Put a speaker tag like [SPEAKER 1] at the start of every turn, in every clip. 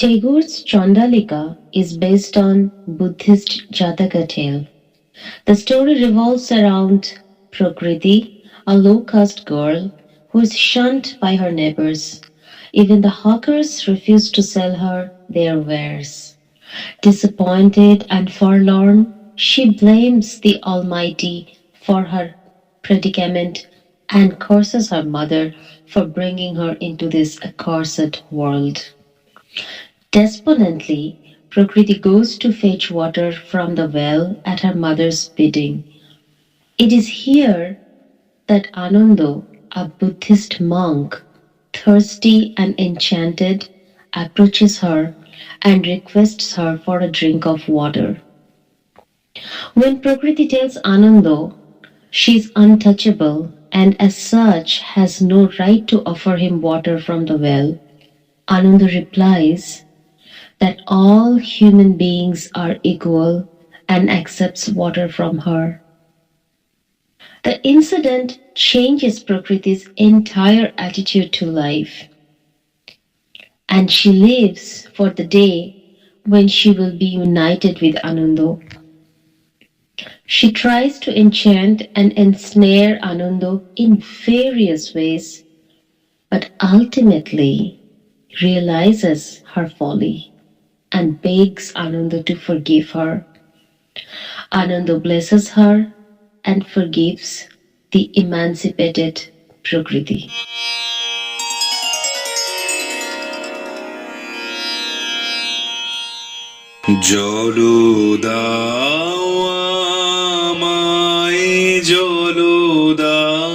[SPEAKER 1] Tagore's Chandalika is based on Buddhist Jataka tale. The story revolves around Prakriti, a low-caste girl who is shunned by her neighbors. Even the hawkers refuse to sell her their wares. Disappointed and forlorn, she blames the Almighty for her predicament and curses her mother for bringing her into this accursed world. Despondently, Prakriti goes to fetch water from the well at her mother's bidding. It is here that Anando, a Buddhist monk, thirsty and enchanted, approaches her and requests her for a drink of water. When Prakriti tells Anando she is untouchable and as such has no right to offer him water from the well, Ananda replies that all human beings are equal and accepts water from her. The incident changes Prakriti's entire attitude to life. And she lives for the day when she will be united with Anando. She tries to enchant and ensnare Anando in various ways, but ultimately realizes her folly and begs Ananda to forgive her. Ananda blesses her and forgives the emancipated Prakriti.
[SPEAKER 2] জলো দাও আমায় জলো দাও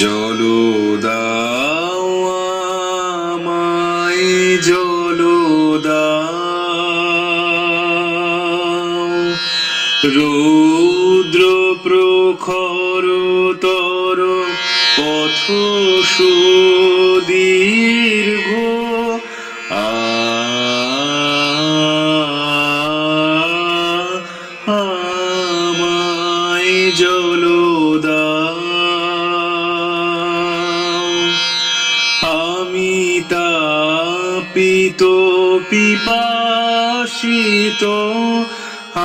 [SPEAKER 2] জলো দাও আমায় জলো রৌদ্র প্রখর তর পথ সুদীর্ঘ। আমায় জলো পিপাসিত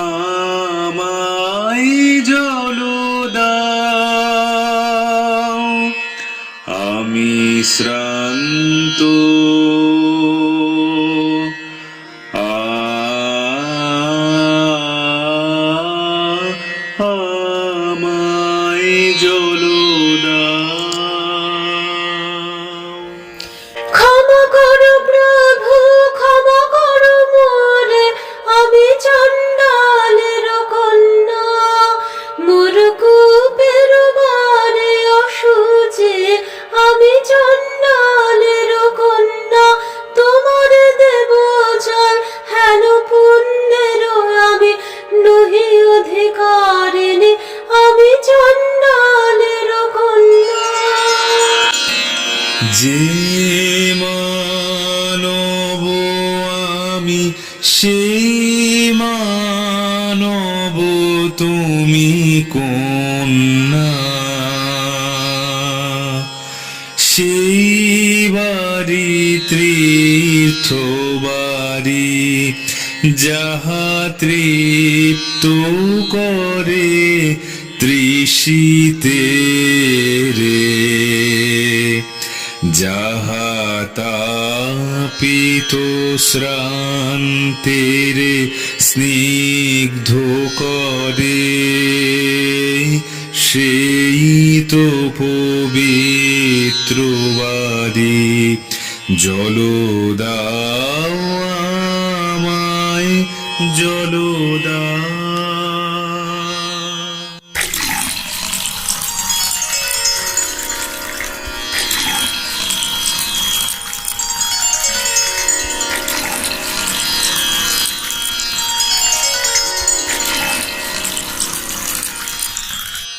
[SPEAKER 2] আমায় জলো আমি শ্রান্ত। যে মানব আমি সেই মানব তুমি কন্যা। সেই বাড়ি তীর্থ বাড়ি যাহা তৃপ্ত করে তৃষিতে রে। যাহাতাপিত শ্রান্তির স্নিগ্ধ করে সেই তো পবিত্রবাদী জলদাও জলদা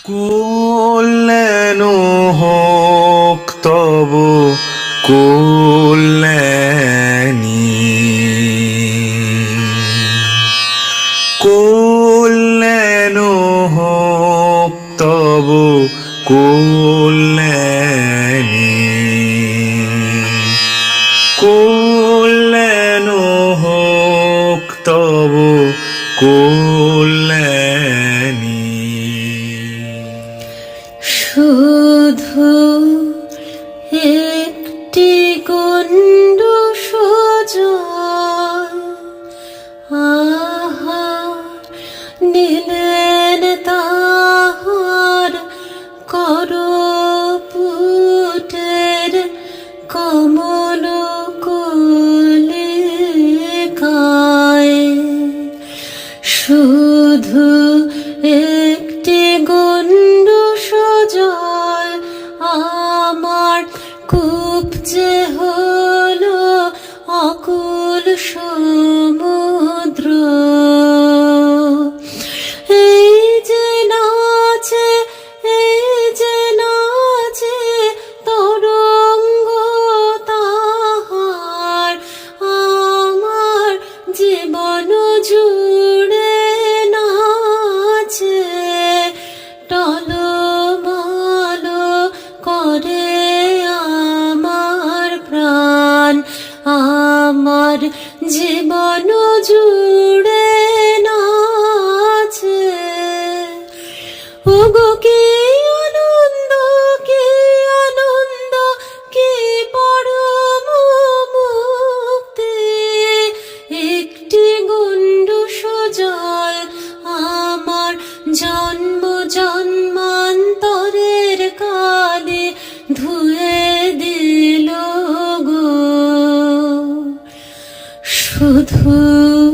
[SPEAKER 2] কুল্লেনু হোক তবু কুল্লেনি কুল্লেনু হোক তবু
[SPEAKER 3] কুল্লেনি কুল একটি জীবন জুড়ে নাচে। Who?